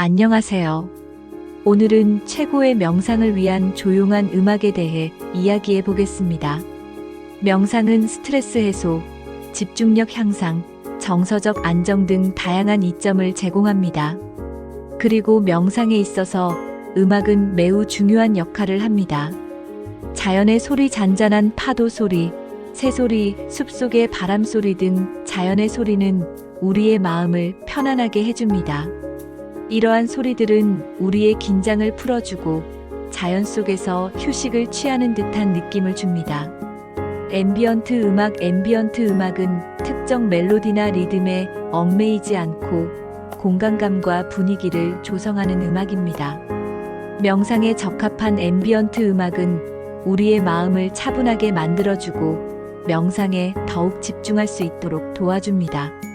안녕하세요. 오늘은 최고의 명상을 위한 조용한 음악에 대해 이야기해 보겠습니다. 명상은 스트레스 해소, 집중력 향상, 정서적 안정 등 다양한 이점을 제공합니다. 그리고 명상에 있어서 음악은 매우 중요한 역할을 합니다. 자연의 소리 잔잔한 파도 소리, 새소리, 숲속의 바람 소리 등 자연의 소리는 우리의 마음을 편안하게 해줍니다. 이러한 소리들은 우리의 긴장을 풀어주고 자연 속에서 휴식을 취하는 듯한 느낌을 줍니다. 앰비언트 음악 앰비언트 음악은 특정 멜로디나 리듬에 얽매이지 않고 공간감과 분위기를 조성하는 음악입니다. 명상에 적합한 앰비언트 음악은 우리의 마음을 차분하게 만들어주고 명상에 더욱 집중할 수 있도록 도와줍니다.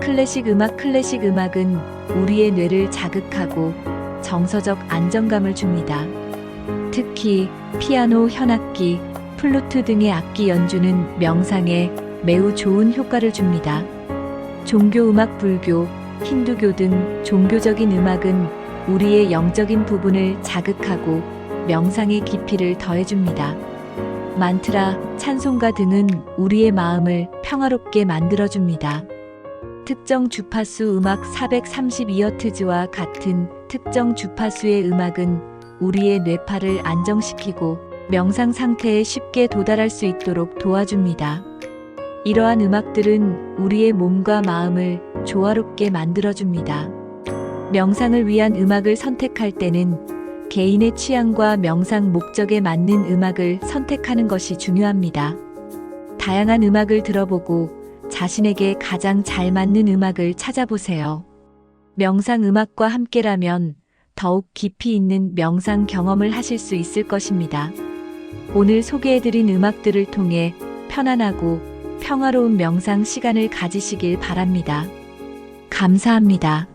클래식 음악 클래식 음악은 우리의 뇌를 자극하고 정서적 안정감을 줍니다. 특히 피아노, 현악기, 플루트 등의 악기 연주는 명상에 매우 좋은 효과를 줍니다. 종교 음악, 불교, 힌두교 등 종교적인 음악은 우리의 영적인 부분을 자극하고 명상의 깊이를 더해줍니다. 만트라, 찬송가 등은 우리의 마음을 평화롭게 만들어줍니다. 특정 주파수 음악 432허트즈와 같은 특정 주파수의 음악은 우리의 뇌파를 안정시키고 명상 상태에 쉽게 도달할 수 있도록 도와줍니다. 이러한 음악들은 우리의 몸과 마음을 조화롭게 만들어줍니다. 명상을 위한 음악을 선택할 때는 개인의 취향과 명상 목적에 맞는 음악을 선택하는 것이 중요합니다. 다양한 음악을 들어보고 자신에게 가장 잘 맞는 음악을 찾아보세요. 명상 음악과 함께라면 더욱 깊이 있는 명상 경험을 하실 수 있을 것입니다. 오늘 소개해드린 음악들을 통해 편안하고 평화로운 명상 시간을 가지시길 바랍니다. 감사합니다.